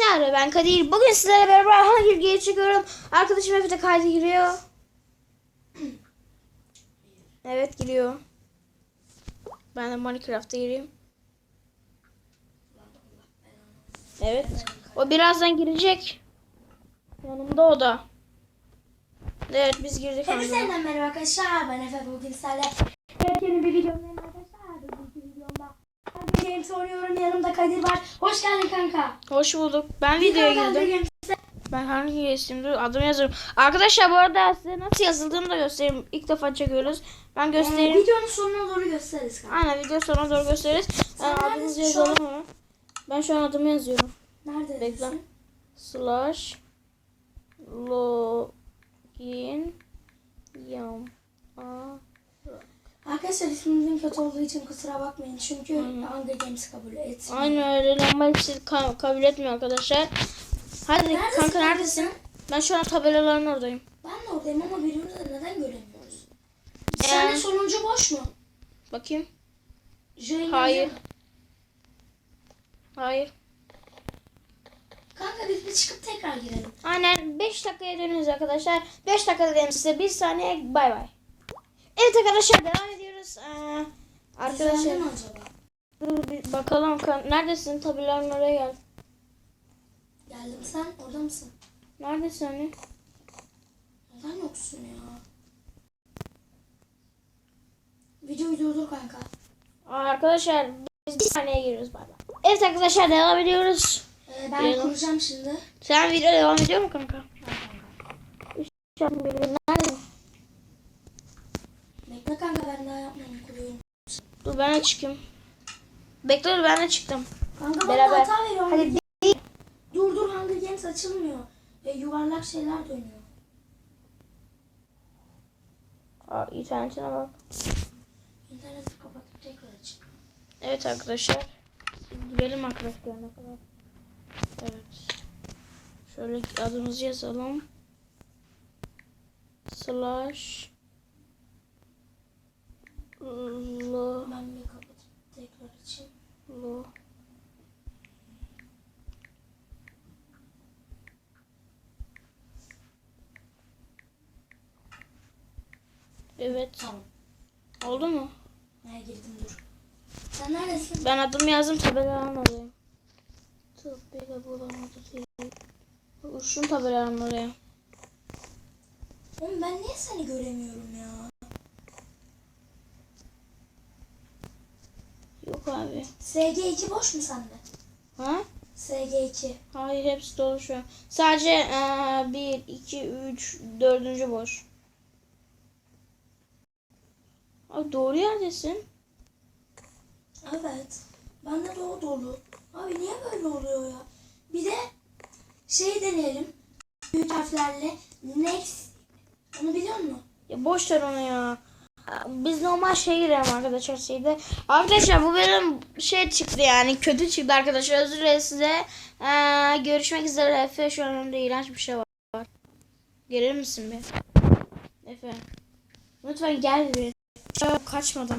Çağrı ben Kadir. Bugün sizlerle beraber Hunger Games çekiyorum. Arkadaşım Efe de kayda giriyor. Evet giriyor. Ben de Minecraft'a gireyim. Evet. O birazdan girecek. Yanımda o da. Evet biz girdik. Hepinize merhaba arkadaşlar. Ben Efe bugün sizlerle yeni bir videomdayım arkadaşlar. Bugünkü videomda Hunger Games oynuyorum. Yanımda Kadir var. Hoş geldin kanka. Hoş bulduk. Ben Bir videoya girdim. Ben hangi? Dur adımı yazıyorum. Arkadaşlar bu arada size nasıl yazıldığını da göstereyim. İlk defa çekiyoruz. Ben Ee, göstereyim. videonun sonuna doğru gösteririz kanka. Aynen video sonuna doğru gösteririz. Sen Ee, adımızı neredesin şu yazalım hemen. Ben şu an adımı yazıyorum. Nerede? Bekle. Slash login yam. Aa, Arkadaşlar ismimizin kötü olduğu için kusura bakmayın. Çünkü Aynen. Hunger Games kabul etmiyor. Aynen öyle normal bir şey ka- kabul etmiyor arkadaşlar. Hadi Neredesin kanka neredesin? sen? Ben şu an tabelaların oradayım. Ben de oradayım ama birbirimizi neden göremiyoruz? Ee, Sende sonuncu boş mu? Bakayım. Jane Hayır. Hayır. Kanka biz bir çıkıp tekrar girelim. Aynen 5 dakikaya dönüyoruz arkadaşlar. 5 dakika dedim size 1 saniye bay bay. Evet arkadaşlar devam ediyoruz. Ee, arkadaşlar dur bir bakalım neredesin? Tabelaların oraya gel. Geldim sen orada mısın? Neredesin hani? Neden yoksun ya? Videoyu durdur kanka. Arkadaşlar biz 1 saniye giriyoruz bay bay. Evet arkadaşlar devam ediyoruz. Ee, ben Girelim. kuracağım şimdi. Sen video devam ediyor mu kanka? Şu an bir- Nerede? Bekle kanka ben daha yapmadım kuruyorum. Dur ben de çıkayım. Bekle dur ben de çıktım. Kanka Beraber. bana hata veriyor. Hadi Dur dur Hunger Games açılmıyor. E, yuvarlak şeyler dönüyor. Aa, internetine bak. İnterneti kapatıp tekrar aç. Evet arkadaşlar. Girelim arkadaşlar ne kadar. Evet. Şöyle adımızı yazalım. Slash lo Ben bir kapatıp tekrar açayım. lo Evet. Tamam. Oldu mu? Nereye girdim dur. Sen neredesin? Ben adımı yazdım tabeladan alayım. Tabela bulamadı değil. Uçtum tabeladan oraya. Oğlum ben niye seni göremiyorum ya? Yok abi. SG2 boş mu sende? Ha? SG2. Hayır hepsi dolu şu an. Sadece eee 1, 2, 3, 4. boş. Abi doğru yerdesin. Evet. Bende de o dolu. Abi niye böyle oluyor ya? Bir de şey deneyelim. Büyük harflerle next. Onu biliyor musun? Ya boş ver onu ya. Biz normal şey girelim arkadaşlar şeyde. Arkadaşlar bu benim şey çıktı yani kötü çıktı arkadaşlar. Özür dilerim size. Eee, görüşmek üzere Efe. Şu an önümde iğrenç bir şey var. Gelir misin bir? Efe. Lütfen gel bir. Çabuk kaçmadan.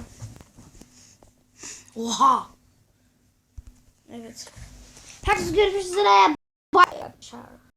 Oha. Evet. Herkes görüşmek üzere. Bye.